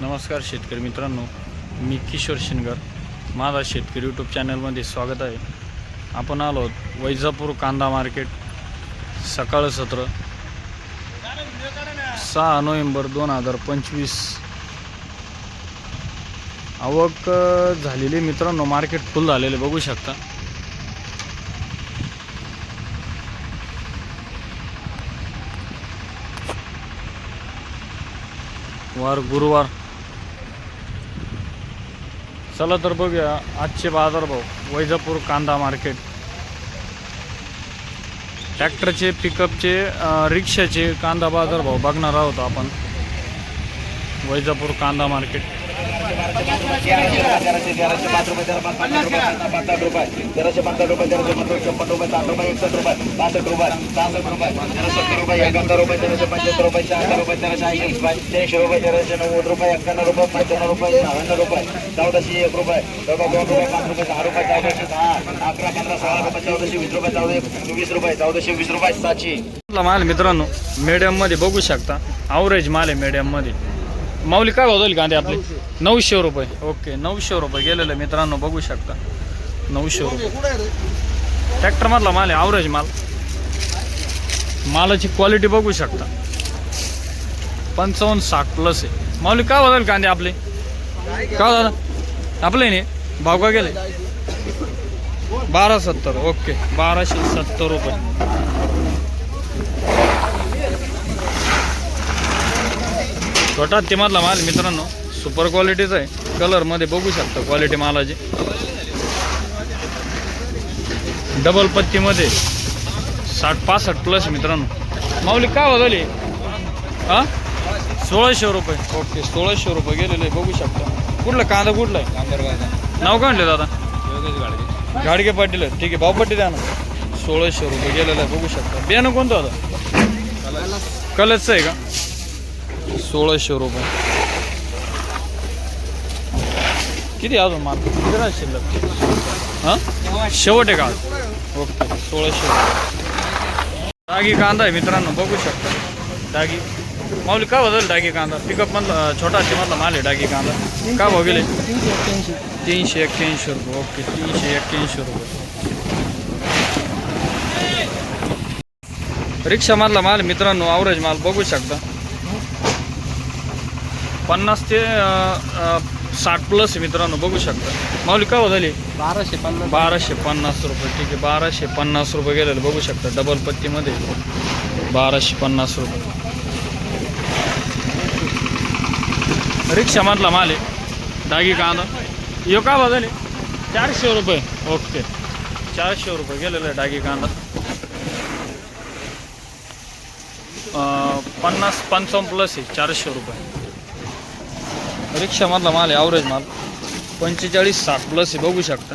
नमस्कार शेतकरी मित्रांनो मी किशोर शिनगर माझा शेतकरी यूट्यूब चॅनलमध्ये स्वागत आहे. आपण आलो आहोत वैजापूर कांदा मार्केट सकाळ सत्र सहा नोव्हेंबर दोन हजार पंचवीस. आवक झालेली मित्रांनो मार्केट फुल झालेले बघू शकता. वार गुरुवार चला तर बघूया. आजचे बाजारभाव वैजापूर कांदा मार्केट ट्रॅक्टरचे पिकअपचे रिक्षाचे कांदा बाजारभाव बघणार आहोत आपण. वैजापूर कांदा मार्केट तेराशे तेराशे पाच रुपये तेरा पाच पन्नास रुपये पन्नास पन्नास रुपये तेराशे पन्नास रुपये तेराशे पन्नास छप्पन रुपये साठ रुपये एकसष्ट रुपये पासष्ट रुपये सहासष्ट रुपये तेरा सत्तर रुपये एकाहत्तर रुपये तेराशे पंच्याहत्तर रुपये शहात्तर रुपये तेराशे ऐंशी रुपये तीनशे रुपये तेराशे नव्वद रुपये एक्क्याण्णव रुपये पंच्याण्णव रुपये शहाण्णव रुपये चौदाशे एक रुपये चौदा दोन रुपये पाच रुपये सहा रुपये चौदाशे सहा अकरा पंधरा सोळा रुपये चौदाशे वीस रुपये चौदा एक वीस रुपये चौदाशे वीस रुपये सातशे आपला माल मित्रांनो मीडियममध्ये बघू शकता ॲव्हरेज माल आहे मीडियममध्ये माऊली काय भाव जाईल कांदे आपले? नऊशे. रुपये. ओके नऊशे रुपये गेलेलं मित्रांनो बघू शकता. नऊशे रुपये. ट्रॅक्टरमधला माल आहे ॲव्हरेज माल. मालाची क्वालिटी बघू शकता. पंचावन्न साठ प्लस आहे. माऊली काय भाव जाईल कांदे आपले? का दादा आपले नाही. भाव का गेले बारा सत्तर. ओके बाराशे सत्तर रुपये. छोटा तिमधला माल मित्रांनो. सुपर क्वालिटीचा आहे. कलरमध्ये बघू शकता क्वालिटी मालाची. डबल पत्तीमध्ये साठ पासष्ट प्लस मित्रांनो. माऊली काय बदलली हां? सोळाशे रुपये. ओके सोळाशे रुपये गेलेले बघू शकता. कुठलं? कांदा कुठला आहे? नाव काय म्हणले दादा? गाडगे. पाटील आहे. ठीक आहे भावपट्टी द्या ना. सोळाशे रुपये गेलेलं आहे बघू शकता. बियाणं कोणतं होतं कलरचं आहे का? सोळाशे रुपये. किती अजून माल? किती राहत शिल्लक. हां? शेवट आहे का? ओके. सोळाशे रुपये. डागी कांदा आहे मित्रांनो बघू शकता. डागी माऊली का बदल डागी कांदा? पिकअप मधला छोटा मधला माल आहे डागी कांदा. का भाव गेले? तीनशे एक्क्याऐंशी रुपये. ओके तीनशे एक्क्याऐंशी रुपये. रिक्षामधला माल मित्रांनो ॲव्हरेज माल बघू शकता. पन्नास ते साठ प्लस मित्रांनो बघू शकता. माऊली का झाली? बाराशे पन्नास. बाराशे पन्नास रुपये ठीक आहे. बाराशे पन्नास रुपये गेलेलं बघू शकता. डबल पत्तीमध्ये बाराशे पन्नास रुपये. रिक्षामधला माल आहे. डागी कांदा. यो का बदल चारशे रुपये. ओके. चारशे रुपये गेलेलं आहे डागी कांदा. पन्नास पंचावन्न प्लस आहे चारशे रुपये. रिक्षामधला माल आहे ॲव्हरेज माल. पंचेचाळीस साठ प्लस आहे बघू शकता.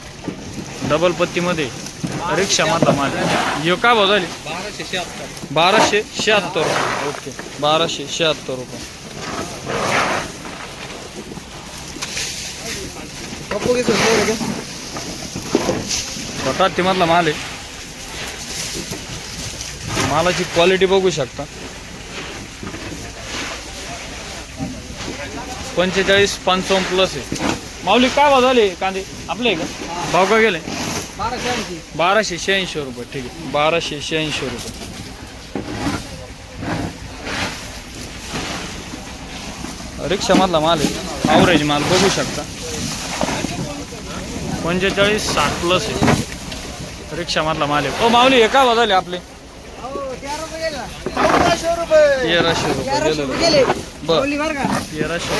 डबल पत्तीमध्ये रिक्षामधला माल आहे. यो का भाव झाली? बाराशे शहात्तर. बाराशे शहात्तर रुपये. ओके. बाराशे शहात्तर रुपये. छोटा तिमधला माल आहे. मालाची क्वालिटी बघू शकता. पंचेचाळीस पंचावन्न प्लस आहे. माऊली काय भाव झाले कांदे? आपले आहे का? भाव का गेले? बाराशे ऐंशी बाराशे शहाऐंशी रुपये. ठीक आहे. बाराशे शहाऐंशी रुपये. रिक्षामधला माल आहे. ॲव्हरेज माल बघू शकता. पंचेचाळीस साठ प्लस आहे. रिक्षामधला माल आहे. ओ माऊली हे काय झाले आपले? तेराशे रुपये. तेराशे रुपये बर. तेराशे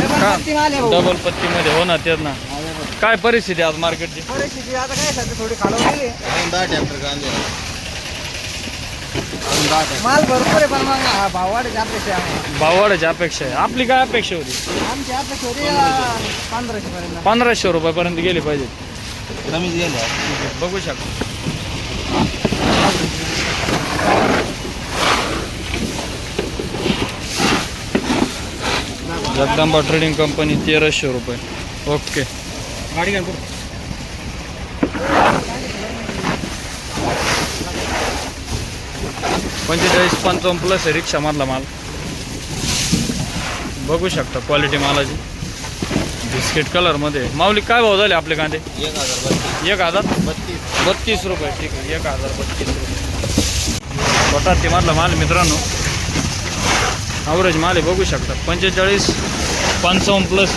डबल? पत्ती. डबल पत्तीमध्ये हो ना तेच ना. हा, हे. काय परिस्थिती आज मार्केटची परिस्थिती आता काय सध्या? थोडी खालवून गेली माल भरपूर आहे पण मग हा अपेक्षा आहे. अपेक्षा आपली काय अपेक्षा होती? आमची अपेक्षा होती पंधराशे पर्यंत. पंधराशे रुपयापर्यंत गेली पाहिजे. गेले. बघू शकता. जगदंबा ट्रेडिंग कंपनी तेराशे रुपये. ओके गाडी पंचेचाळीस पंचावन्न प्लस आहे रिक्षामधला माल. बघू शकता क्वालिटी मालाची. बिस्किट कलरमध्ये माऊली काय भाव झाले आपले कांदे? एक हजार एक हजार? बत्तीस. बत्तीस रुपये. ठीक आहे एक हजार बत्तीस रुपये. छोटा ते मधला माल मित्रांनो. ॲव्हरेज माल आहे बघू शकता. पंचेचाळीस पंचावन्न प्लस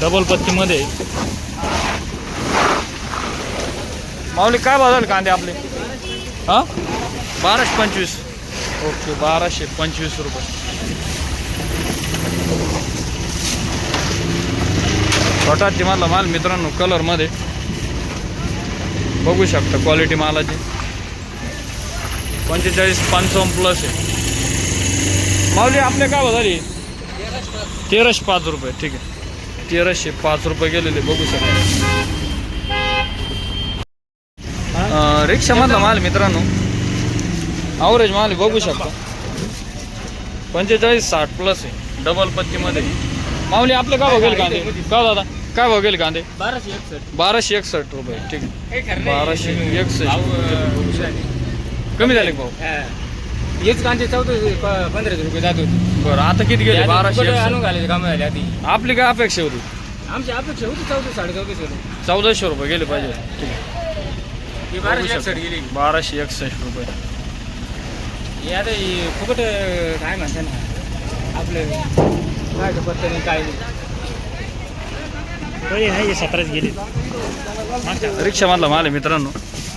डबल पत्तीमध्ये. माऊली काय भाव झाले कांदे आपले? हां? बाराशे पंचवीस. ओके बाराशे पंचवीस रुपये. छोटा मधला माल मित्रांनो कलरमध्ये. बघू शकता क्वालिटी मालाची. पंचेचाळीस पंचावन्न प्लस आहे. माऊली आपले काय झाली? तेराशे पाच रुपये ठीक आहे. तेराशे पाच रुपये गेलेले बघू शकता. रिक्षामधला माल मित्रांनो. ॲव्हरेज माल बघू शकता. पंचेचाळीस साठ प्लस आहे डबल पत्तीमध्ये. माऊली आपले काय गेले कांदे? का दादा? काय गेले कांदे? बाराशे एकसष्ट. बाराशे एकसष्ट रुपये ठीक आहे. बाराशे एकसष्ट. कमी झाले भाऊ हेच कांचे चौदा पंधराशे रुपये जात होते. बरं आता किती गेले? बाराशे आणून. घालायचे काम झाले आधी आपली काय अपेक्षा होती? आमची अपेक्षा होती चौदा साडे चौदाशे रुपये. चौदाशे रुपये गेले पाहिजे. ठीक आहे. ही बाराशे एकसष्ट गेली. बाराशे एकसष्ट रुपये. हे आता ही फुकट काय म्हणते ना आपलं काय पत्ता नाही काय नाही. सतराच गेले. रिक्षामधला माल आहे मित्रांनो.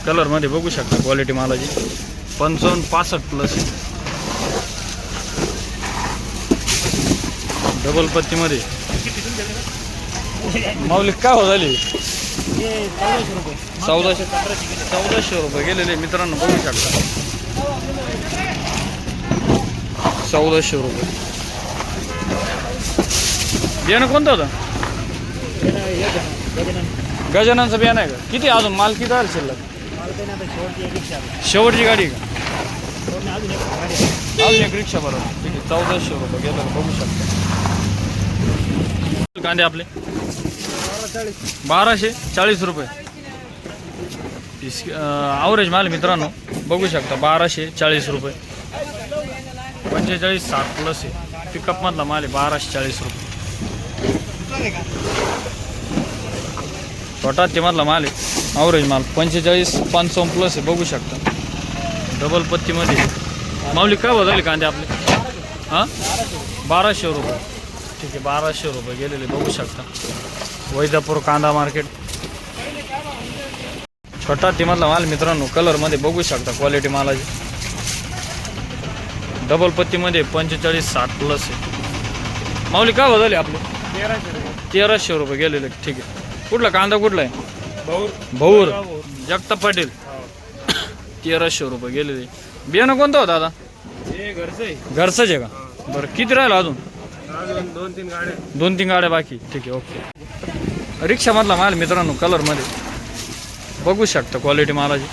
कलरमध्ये बघू शकता क्वालिटी मालाची. पंचावन्न पासष्ट प्लस डबल पत्तीमध्ये. माऊली काय हो झाली? चौदाशे चौदाशे रुपये गेलेले मित्रांनो बघू शकता. चौदाशे रुपये. बियाणं कोणतं होतं? गजाननचं बियाणं आहे का? किती अजून? माल किती आलं शिल्लक? शेवटची गाडी का? अजून एक रिक्षा बरोबर ठीक आहे चौदाशे रुपये गेलं बघू शकता. कांदे आपले? बाराशे चाळीस रुपये. आवरेज माल मित्रांनो. बघू शकता बाराशे चाळीस रुपये. पंचेचाळीस सात प्लस आहे. पिकअपमधला माल आहे बाराशे चाळीस रुपये. छोटा ते मधला माल आहे. आवरेज माल पंचेचाळीस पंचावन्न प्लस आहे. बघू शकता. डबल पत्तीमध्ये. माऊली काय बदलले कांदे आपले? हां? बाराशे रुपये. ठीक आहे बाराशे रुपये गेलेले बघू शकता. वैजापूर कांदा मार्केट छोटा मधला माल मित्रांनो कलरमध्ये बघू शकता क्वालिटी मालाची. डबल पत्तीमध्ये पंचेचाळीस साठ प्लस आहे. माऊली काय बदलले आपले? तेराशे रुपये. गेलेले. ठीक आहे. कुठला कांदा कुठला आहे? भाऊर. जगताप पाटील. तेराशे रुपये गेलेले. बियाणं कोणतं होतं दादा? हे घरचं आहे. घरचंच आहे का? बरं किती राहिलं अजून? दोन तीन गाड्या दोन तीन गाड्या बाकी. ठीक आहे ओके. रिक्षामधला माल मित्रांनो कलरमध्ये. बघू शकता क्वालिटी मालाची.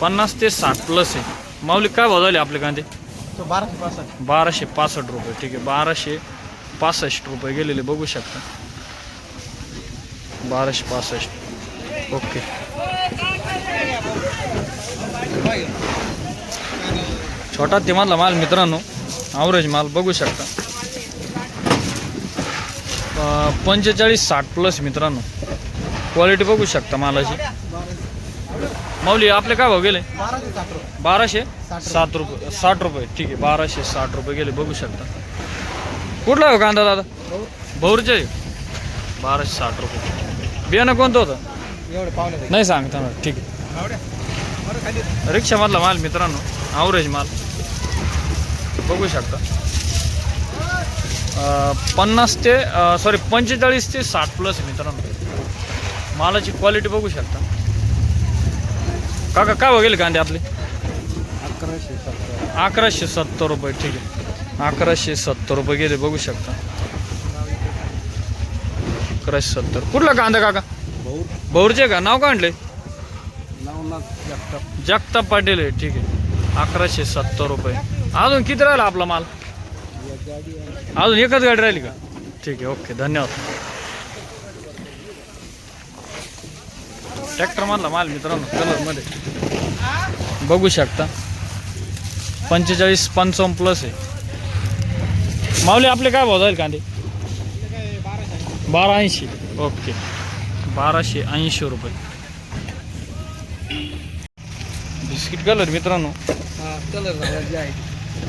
पन्नास ते साठ प्लस आहे. माऊली काय भाव झाले आपले कांदे? तो बाराशे पासष्ट बाराशे पासष्ट रुपये. ठीक आहे बाराशे पासष्ट रुपये गेलेले बघू शकता. बाराशे पासष्ट. ओके. छोटा तिमातला माल मित्रांनो. ॲव्हरेज माल बघू शकता. पंचेचाळीस साठ प्लस मित्रांनो. क्वालिटी बघू शकता मालाची. माऊली आपले काय भाव गेले? बाराशे सात रुपये. साठ रुपये. ठीक आहे बाराशे साठ रुपये गेले बघू शकता. कुठला आहे हो कांदा दादा? भौरचे. आहे? बाराशे साठ रुपये. बियाणं कोणतं होतं? नाही. सांगता ना ठीक आहे. रिक्षामधला माल मित्रांनो ॲव्हरेज माल. बघू शकता. पन्नास ते सॉरी पंचेचाळीस ते साठ प्लस मित्रांनो. मालाची क्वालिटी बघू शकता. काका काय बघेल कांदे आपले? अकराशे सत्तर अकराशे सत्तर रुपये ठीक आहे. अकराशे सत्तर रुपये गेले बघू शकता. अकराशे सत्तर. कुठला कांदा काका? भाऊ भौरचे का? नाव का आणले जगताप जगताप पाटील आहे ठीक आहे. अकराशे सत्तर रुपये. अजून किती राहिला आपला माल? अजून एकच गाडी राहिली का? ठीक आहे ओके धन्यवाद. ट्रॅक्टर मधला माल मित्रांनो कलरमध्ये बघू शकता. पंचेचाळीस पंचावन्न प्लस आहे. माऊली आपले काय भाव जाईल कांदे? बारा ऐंशी ओके बाराशे ऐंशी रुपये. बिस्किट कलर मित्रांनो. हा कलर झाला जे आहे.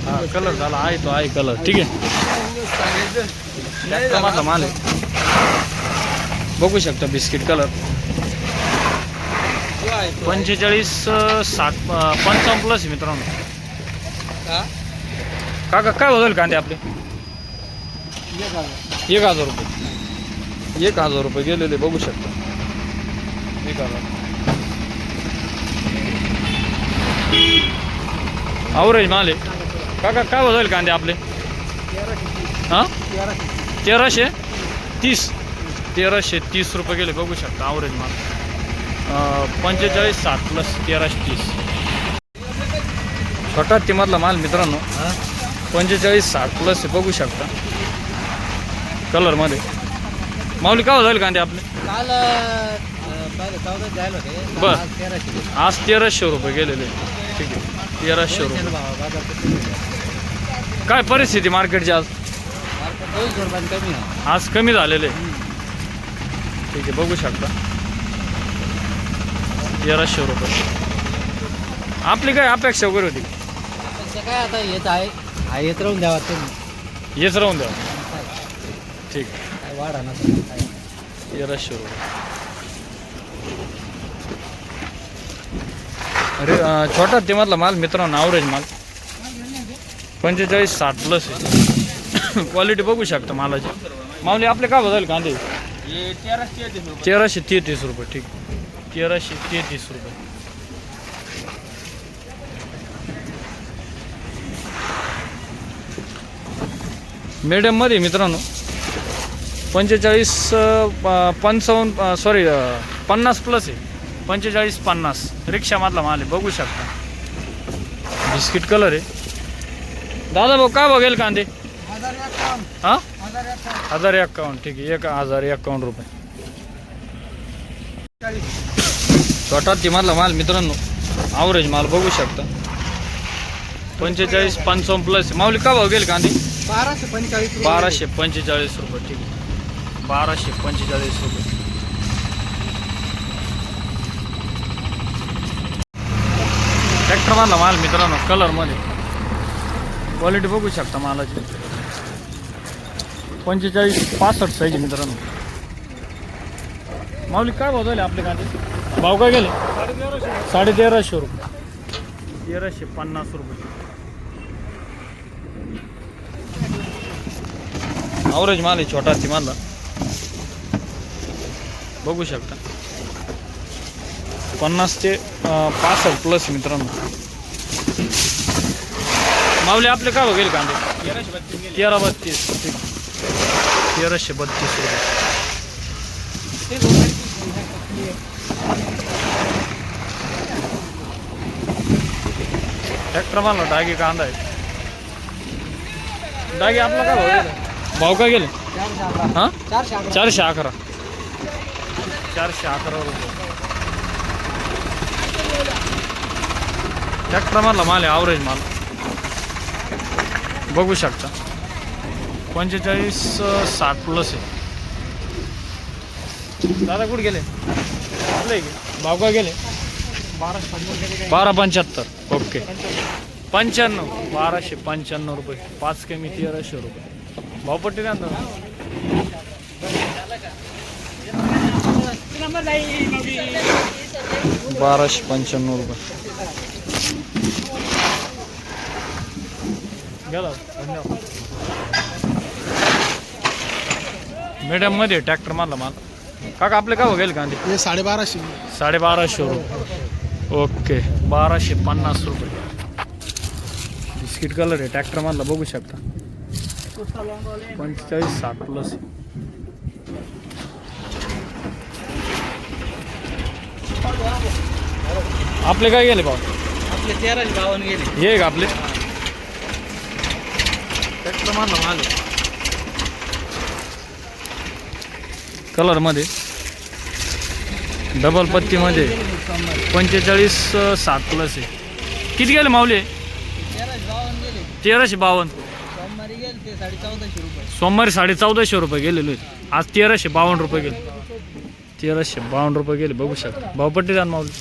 हा कलर झाला आहे तो आहे कलर ठीक आहे. टमाटा माल आहे. बघू शकता बिस्किट कलर पंचेचाळीस अं, साठ अं, पंचावन्न प्लस आहे मित्रांनो. हा? काका काय बदल कांदे आपले. एक हजार रुपये. एक हजार रुपये गेलेले बघू शकता. एक हजार. आवरेज माल. आहे काका काय बदल कांदे आपले? हां? तेराशे? तीस. तेराशे तीस रुपये गेले बघू शकता आवरेज माल. पंचेचाळीस साठ प्लस तेराशे तीस. छोटा तिमधला माल मित्रांनो. पंचेचाळीस साठ प्लस बघू शकता. कलरमध्ये माऊली काय जाईल कांदे आपले? बर. आज तेराशे रुपये गेलेले. ठीक आहे. तेराशे रुपये. काय परिस्थिती मार्केटची आज? आज कमी झालेले. ठीक आहे बघू शकता. तेराशे रुपये. आपली काय अपेक्षा वगैरे होती? काय आता येत आहे. हा येत राहून द्यावा तुम्ही हेच राहून द्या ठीक. काय वाढा ना काय तेराशे रुपये. अरे छोटा छोटा तेमधला माल मित्रांनो आवरेज माल. पंचेचाळीस साठ प्लस आहे. क्वालिटी बघू शकता मालाची. माऊली आपले का बदल कांदे? तेराशे तेहतीस रुपये ठीक. तेराशे तेहतीस रुपये. मीडियममध्ये मित्रांनो. पंचेचाळीस प- पंचावन्न सॉरी पन्नास प्लस आहे. पंचेचाळीस पन्नास. रिक्षामधला माल आहे बघू शकता. बिस्किट कलर आहे. दादा भाऊ काय बघेल कांदे? हां? हजार एक्कावन्न ठीक आहे. एक हजार एक्कावन्न रुपये. छोटा तिमधला माल मित्रांनो ॲव्हरेज माल बघू शकता. पंचेचाळीस पंचावन्न प्लस. माऊली का भाव गेल कांदे? बाराशे पंचेचाळीस बाराशे पंचेचाळीस रुपये ठीक आहे. बाराशे पंचेचाळीस रुपये. ट्रॅक्टर मारला माल मित्रांनो कलरमध्ये. क्वालिटी बघू शकता मालाची. पंचेचाळीस पासष्ट साईज मित्रांनो. माऊली काय भाव झाले आपले कांदे? भाव काय गेले? साडे तेराशे रुपये. तेराशे पन्नास रुपये. ॲव्हरेज माल आहे छोटा ती बघू शकता. पन्नास ते पासष्ट प्लस मित्रांनो. माऊली आपले काय बघेल कांदे? तेरा बत्तीस. ठीक तेराशे बत्तीस रुपये. ट्रॅक्टर मारला डागी कांदा आहे. डागी आपला काय गेला? भाव काय गेले? हां? चारशे अकरा. चारशे अकरा. चारशे अकरा रुपये. ट्रॅक्टर मारला माल आहे ॲव्हरेज माल. बघू शकता. पंचेचाळीस साठ प्लस आहे. दादा कुठे गेले? आपलं की? गेले? बारा पंच्याहत्तर. ओके. पंच्याण्णव. बाराशे पंच्याण्णव रुपये. पाच कमी तेराशे रुपये. भावपट्टी ना बाराशे पंच्याण्णव रुपये. गेला. धन्यवाद मीडियममध्ये ट्रॅक्टर मारला माल. काका आपले का बघेल कांदे हे साडेबाराशे. साडेबाराशे रुपये. ओके बाराशे पन्नास रुपये. बिस्किट कलर आहे ट्रॅक्टर मारला बघू शकता. पंचेचाळीस साठ प्लस आपले काय गेले भाऊ? आपले तेराशे बावन्न गेले. हे का आपले. ट्रॅक्टर मारला. माल कलरमध्ये डबल पत्तीमध्ये पंचेचाळीस सात प्लस आहे. किती गेले माऊले? तेराशे बावन्न. सोमवारी साडे चौदाशे रुपये गेलेले आज तेराशे बावन्न रुपये गेले. तेराशे बावन्न रुपये गेले. बघू शकता. भावपट्टी ना माऊली.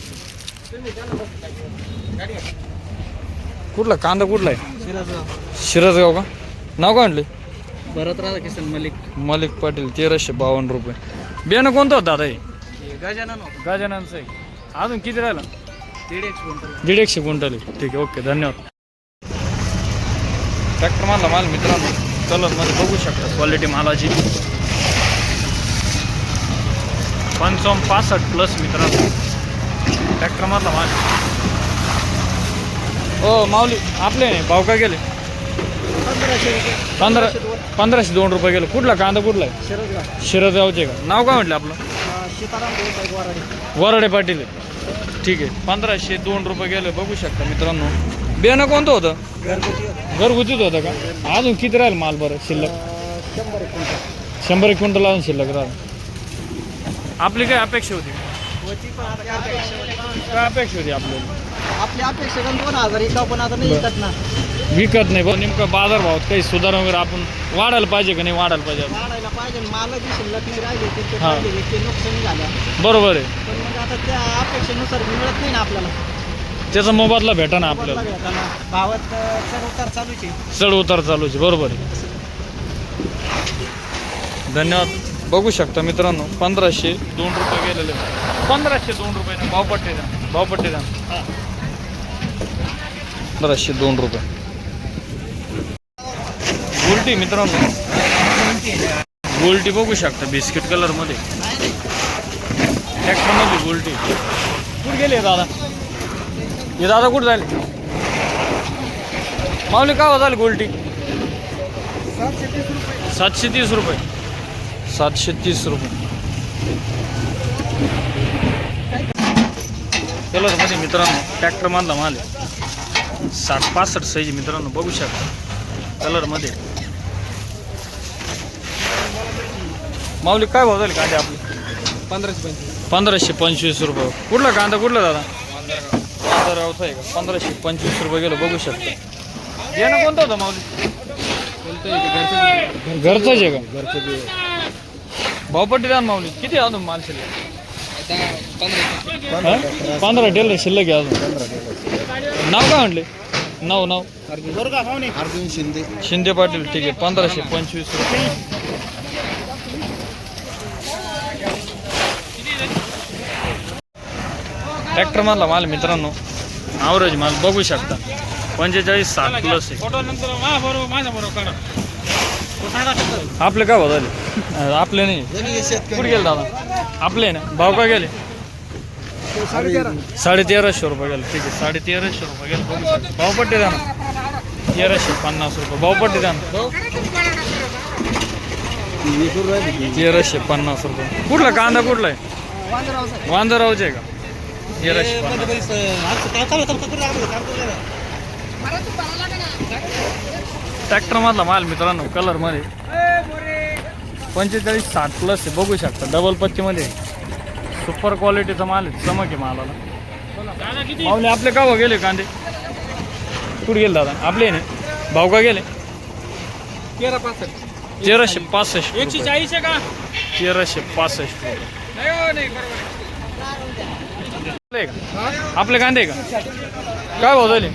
कुठला? कांदा कुठला आहे? शिरसगाव का? नाव काय म्हणले भरत राधा किसन मलिक. मलिक पाटील तेराशे बावन्न रुपये. बियाणं कोणतं होतं दादा हे? गजानन गजाननचं आहे. अजून किती राहिलं? दीड एक क्विंटल दीड एकशे क्विंटल आहे ठीक आहे ओके धन्यवाद. ट्रॅक्टर मारला माल मित्रांनो. कलरमध्ये बघू शकता क्वालिटी मालाची. पंचावन्न पासष्ट प्लस मित्रांनो. ट्रॅक्टर मारला माल. हो माऊली आपले नाही भाव काय गेले? पंधराशे रुपये. पंधरा पंधराशे दोन रुपये गेले. कुठला? कांदा कुठला आहे? शिरसगाव. शिरदगावचे का? नाव काय म्हटलं आपलं? सीताराम वराडी. वराडे पाटील आहे. ठीक आहे. पंधराशे दोन रुपये गेले. बघू शकता मित्रांनो. बियाणं कोणतं होतं? घरगुती घरगुतीच होतं का? अजून किती राहील माल बरं शिल्लक? शंभर एक क्विंटल. शंभर एक क्विंटल अजून शिल्लक राहील. आपली काय अपेक्षा होती? वरती पण आता आपली अपेक्षा- काय अपेक्षा होती आपल्याला? आपली अपेक्षा पण दोन हजार एका पण आता नाही येतात ना. विकत नाही बरं नेमकं बाजारभावात काही सुधारणा वगैरे आपण वाढायला पाहिजे का नाही वाढायला पाहिजे? वाढायला पाहिजे माल जी शिल्लक नाही राहिले ते ते हा. ते नुकसानी झाल्या बरोबर आहे. पण मग आता त्या अपेक्षेनुसार मिळत नाही ना आपल्याला. त्याचा मोबदला भेटा ना आपल्याला. बदला घेताना भावात अं, चढ उतार चालूच आहे. चढ उतार चालूच आहे, बरोबर आहे. धन्यवाद. बघू शकता मित्रांनो पंधराशे दोन रुपये गेलेले. पंधराशे दोन रुपये भावपट्टी द्या. भावपट्टी द्या. पंधराशे दोन रुपये. गोल्टी मित्रांनो. गोल्टी बघू शकता बिस्किट कलरमध्ये. गोल्टी. कुठे गेले दादा? हे दादा कुठे झाले? माऊली का झाली गोल्टी? सातशे तीस रुपये. सातशे तीस रुपये. कलरमध्ये म्हणजे मित्रांनो ट्रॅक्टर मधला माल साठ पासष्ट साईज मित्रांनो बघू शकता. कलरमध्ये माऊली काय भाव झाले कांदे आपले? पंधराशे पंचवीस. पंधराशे पंचवीस रुपये. कुठला कांदा कुठला दादा? बाजारावचा आहे का? पंधराशे पंचवीस रुपये गेलो बघू शकता. येणं कोणतं होतं माऊली? घरचंच आहे. का? घरचे भावपट्टी द्या ना माऊली. किती आहे अजून माल शिल्लक? हा? पंधरा टेलर शिल्लक आहे अजून. नाव काय म्हटले नाव नाव. अर्जुन शिंदे. शिंदे पाटील ठीक आहे. पंधराशे पंचवीस रुपये. ट्रॅक्टर मधला माल मित्रांनो. आवरेज माल बघू शकता. पंचेचाळीस सात प्लस आहे. आपले काय भाव झाले? आपले नाही. कुठे गेले दादा? आपले ना? भाव का गेले? साडे तेराशे रुपये गेले. ठीक आहे साडे तेराशे रुपये गेले. बघू शकता. भावपट्टी द्या ना. तेराशे पन्नास रुपये. भावपट्टी द्या ना. तेराशे पन्नास रुपये. कुठला कांदा कुठला आहे? वांदरावचे आहे का? ट्रॅक्टर मधला माल मित्रांनो कलरमध्ये पंचेचाळीस साठ प्लस आहे बघू शकता डबल पच्ची मध्ये सुपर क्वालिटीचा माल आहे चमक आहे मालाला. माऊली आपले का गेले कांदे? कुठे गेले दादा? आपले ना? भाव का गेले? तेरा पासष्ट. तेराशे पासष्ट एकशे. चाळीस आहे का? तेराशे पासष्ट. नाही हो, आपले कांदे का? काय भाव झाले?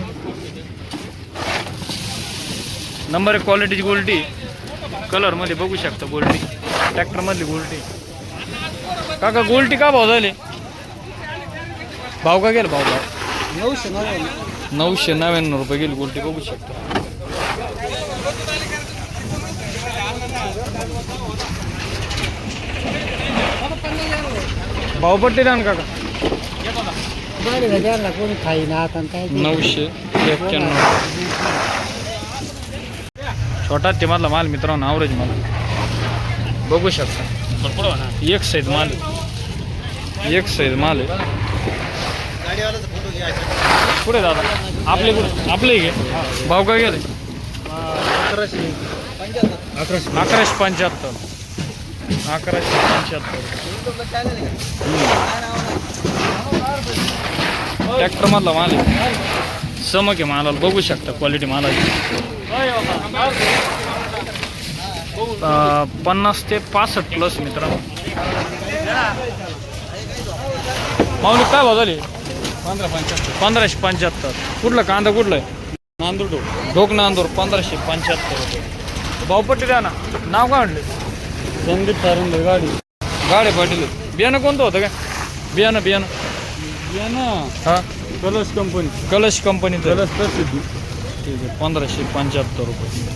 नंबर एक क्वालिटीची गोल्टी कलरमध्ये बघू शकता गोल्टी ट्रॅक्टरमधली गोल्टी काका गोल्टी का भाव झाले? भाव का गेला भाव? भाव नऊशे नव्याण्णव नऊशे नव्याण्णव रुपये गेली गोल्टी बघू शकता. भावपट्टी द्या ना काका? आता काय नऊशे एक्क्याण्णव. छोटा ते मधला माल मित्रांनो आवरेज माल. बघू शकता. एक साईज माल एक साईज माल आहे. कुठे दादा? आपले कुठे? आपले घे. भाव काय गेले? अकराशे अकराशे अकराशे पंच्याहत्तर. अकराशे पंच्याहत्तर ट्रॅक्टर मधला माल आहे. समक आहे मालाला. बघू शकता क्वालिटी मालाची पन्नास ते पासष्ट प्लस मित्र. माऊली काय भाव झाली? पंधरा पंच्याहत्तर पंधराशे पंच्याहत्तर. कुठला? कांदा कुठला आहे? नांदूर ढोक नांदूर पंधराशे पंच्याहत्तर भाऊपट्टी द्या ना. नाव काय म्हटले? संदीप सारंदर गाडी. गाडी पाटील. बियाणं कोणतं होतं का? बियाणं बियाणं. बियाणं हां? Colours company. कलश कंपनीचं. कलर्स प्रसिद्धी. ठीक आहे पंधराशे पंच्याहत्तर रुपये.